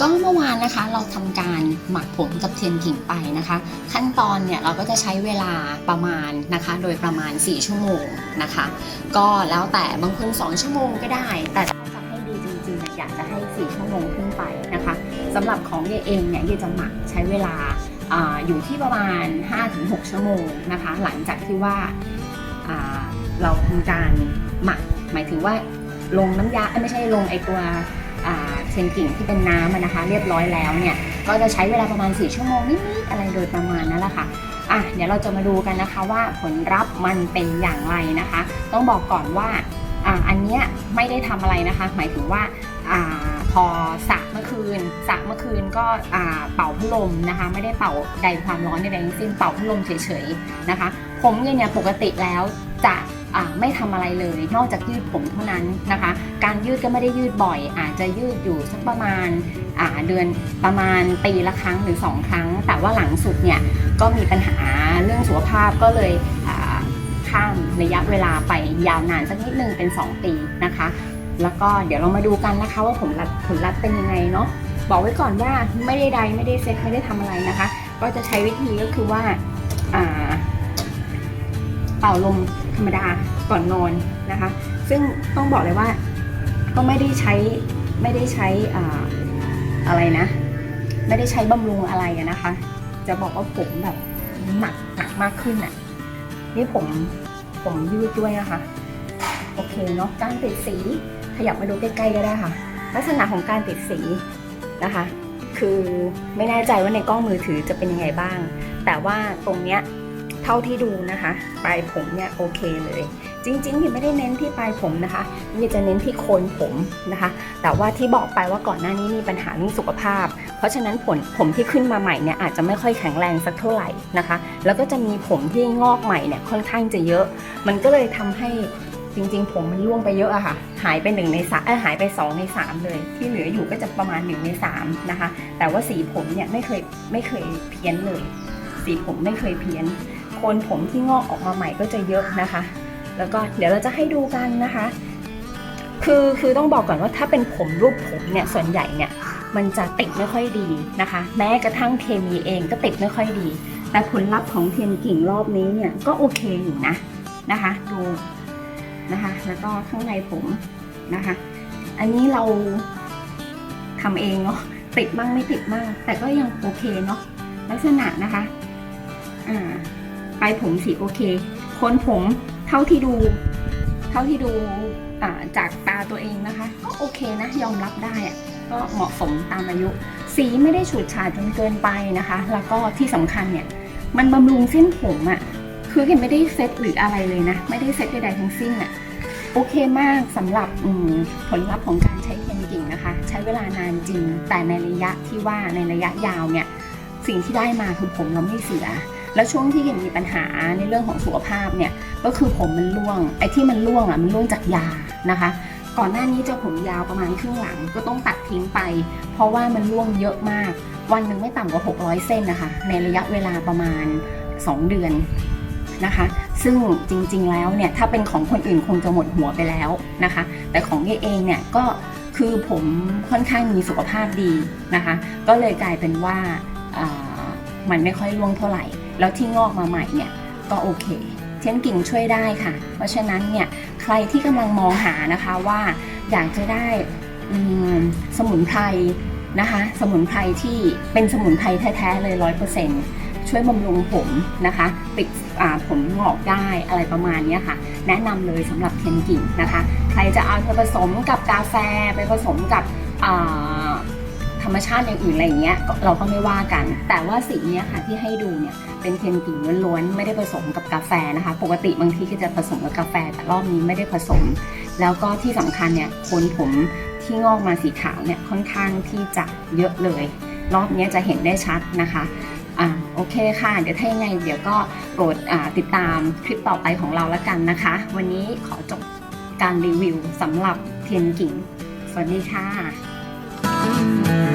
ก็เมื่อวานนะคะเราทำการหมักผมกับเทียนกิ่งไปนะคะ ขั้นตอนเนี่ยเราก็จะใช้เวลาประมาณนะคะ โดยประมาณ 4 ชั่วโมงนะคะ ก็แล้วแต่บางคน 2 ชั่วโมงก็ได้ แต่ถ้าจะให้ดีจริงๆอยากจะให้ 4 ชั่วโมงขึ้นไปนะคะสำหรับของเยเองเนี่ยเยจะหมักใช้เวลาออยู่ที่ประมาณ 5-6 ชั่วโมงนะคะ หลังจากที่ว่าเราทำการหมัก หมายถึงว่าลงน้ำยาไม่ใช่ลงไอตัวอ่า เชนกิ่งที่เป็นน้ำนะคะ เรียบร้อยแล้วเนี่ยก็จะใช้เวลาประมาณ 4 ชั่วโมงนิดๆอะไรโดยประมาณนั่นแหละค่ะอะเดี๋ยวเราจะมาดูกันนะคะว่าผลลัพธ์มันเป็นอย่างไรนะคะ ต้องบอกก่อนว่าอ่าอันเนี้ยไม่ได้ทำอะไรนะคะ หมายถึงว่าอ่าพอสระเมื่อคืนสระเมื่อคืนก็อ่าเป่าพัดลมนะคะ ไม่ได้เป่าใดความร้อนใดๆทั้งสิ้นเป่าพัดลมเฉยๆนะคะ ผมเนี่ยปกติแล้วจะ ไม่ทำอะไรเลย นอกจากยืดผมเท่านั้นนะคะ การยืดก็ไม่ได้ยืดบ่อย อาจจะยืดอยู่สักประมาณาเดือนประมาณปีละครั้งหรือ 2 ครั้ง แต่ว่าหลังสุดเนี่ยก็มีปัญหาเรื่องสุขภาพก็เลยข้ามระยะเวลาไปยาวนานสักนิดนึงเป็น 2 ปีนะคะ แล้วก็เดี๋ยวเรามาดูกันนะคะว่าผลลัพธ์ผลลัพธ์เป็นยังไงเนาะบอกไว้ก่อนว่าไม่ได้ใดไม่ได้เซ็ตไม่ได้ทำอะไรนะคะ ก็จะใช้วิธีก็คือว่าเป่าลม ธรรมดาก่อนนอนนะคะ ซึ่งต้องบอกเลยว่าก็ไม่ได้ใช้ไม่ได้ใช้อ่าอะไรนะ ไม่ได้ใช้บำรุงอะไรนะคะ จะบอกว่าผมแบบหนักหนักมากขึ้นอะ่ะนี่ผมผมยืดด้วยนะคะ โอเคเนาะการติดสีขยับมาดูใกล้ๆก็ได้ค่ะ ลักษณะของการติดสีนะคะ คือไม่แน่ใจว่าในกล้องมือถือจะเป็นยังไงบ้าง แต่ว่าตรงเนี้ย เท่าที่ดูนะคะ ปลายผมเนี่ยโอเคเลย จริงๆที่ไม่ได้เน้นที่ปลายผมนะคะนี่จะเน้นที่โคนผมนะคะ แต่ว่าที่บอกไปว่าก่อนหน้านี้มีปัญหาเรื่องสุขภาพ เพราะฉะนั้นผลผมที่ขึ้นมาใหม่เนี่ยอาจจะไม่ค่อยแข็งแรงสักเท่าไหร่นะคะ แล้วก็จะมีผมที่งอกใหม่เนี่ยค่อนข้างจะเยอะ มันก็เลยทำให้จริงๆ ผมมันร่วงไปเยอะอะค่ะ หายไปหนึ่งในสามหายไปสองในสามเลย ที่เหลืออยู่ก็จะประมาณหนึ่งในสามนะคะ แต่ว่าสีผมเนี่ยไม่เคยไม่เคยเพี้ยนเลย สีผมไม่เคยเพี้ยน นผมที่งอกออกมาใหม่ก็จะเยอะนะคะ แล้วก็เดี๋ยวเราจะให้ดูกันนะคะ คือคือต้องบอกก่อนว่าถ้าเป็นผมรูปผมเนี่ยส่วนใหญ่เนี่ยมันจะติดไม่ค่อยดีนะคะ แม้กระทั่งเคมีเองก็ติดไม่ค่อยดี แต่ผลลัพธ์ของเทียนกิ่งรอบนี้เนี่ยก็โอเคอยู่นะนะคะ ดูนะคะ แล้วก็ข้างในผมนะคะ อันนี้เราทำเองเนาะติดบ้างไม่ติดบ้างแต่ก็ยังโอเคเนาะลักษณะนะคะ อ่า ลายผมสีโอเคโคนผมเท่าที่ดู เท่าที่ดูจากตาตัวเองนะคะ ก็โอเคนะยอมรับได้อะก็เหมาะสมตามอายุ สีไม่ได้ฉูดฉาดจนเกินไปนะคะ แล้วก็ที่สำคัญเนี่ย มันบำรุงเส้นผมอะ่ะคือเห็นไม่ได้เซ็ตหรืออะไรเลยนะ ไม่ได้เซ็ตใดๆทั้งสิ้นอะ่ะโอเคมากสำหรับผลลัพธ์ของการใช้เทียนกิ่งนะคะ ใช้เวลานานจริง แต่ในระยะที่ว่าในระยะยาวเนี่ย สิ่งที่ได้มาคือผมเราไม่เสีย แล้วช่วงที่เห็นมีปัญหาในเรื่องของสุขภาพเนี่ยก็คือผมมันร่วงไอ้ที่มันร่วงอะมันร่วงจากยานะคะ ก่อนหน้านี้จะผมยาวประมาณครึ่งหลังก็ต้องตัดทิ้งไป เพราะว่ามันร่วงเยอะมาก วันหนึ่งไม่ต่ำกว่า 600 เส้นนะคะ ในระยะเวลาประมาณ 2 เดือนนะคะ ซึ่งจริงๆแล้วเนี่ยถ้าเป็นของคนอื่นคงจะหมดหัวไปแล้วนะคะ แต่ของเยเองเนี่ยก็คือผมค่อนข้างมีสุขภาพดีนะคะ ก็เลยกลายเป็นว่าอ่ามันไม่ค่อยร่วงเท่าไหร่ แล้วที่งอกมาใหม่เนี่ยก็โอเคเทียนกิ่งช่วยได้ค่ะ เพราะฉะนั้นเนี่ยใครที่กำลังมองหานะคะว่าอยากจะได้สมุนไพรนะคะ สมุนไพรที่เป็นสมุนไพรแท้ๆเลยร้อยเปอร์เซ็นต์ช่วยบำรุงผมนะคะติดผมงอกได้อะไรประมาณนี้ค่ะ แนะนำเลยสำหรับเทนกิ่งนะคะ ใครจะเอาไปผสมกับกาแฟไปผสมกับอ่า ธรรมชาติอย่างอื่นอะไรเงี้ยเราก็ไม่ว่ากัน แต่ว่าสีเนี้ยค่ะที่ให้ดูเนี่ยเป็นเทียนกิ่งล้วนๆไม่ได้ผสมกับกาแฟนะคะ ปกติบางทีก็จะผสมกับกาแฟ แต่รอบนี้ไม่ได้ผสม แล้วก็ที่สำคัญเนี่ยโคนผมที่งอกมาสีขาวเนี่ยค่อนข้างที่จะเยอะเลย รอบนี้จะเห็นได้ชัดนะคะอ่าโอเคค่ะ เดี๋ยวถ้ายังไง เดี๋ยวก็โปรดติดตามคลิปต่อไปของเราแล้วกันนะคะ วันนี้ขอจบการรีวิวสำหรับเทียนกิ่งสวัสดีค่ะ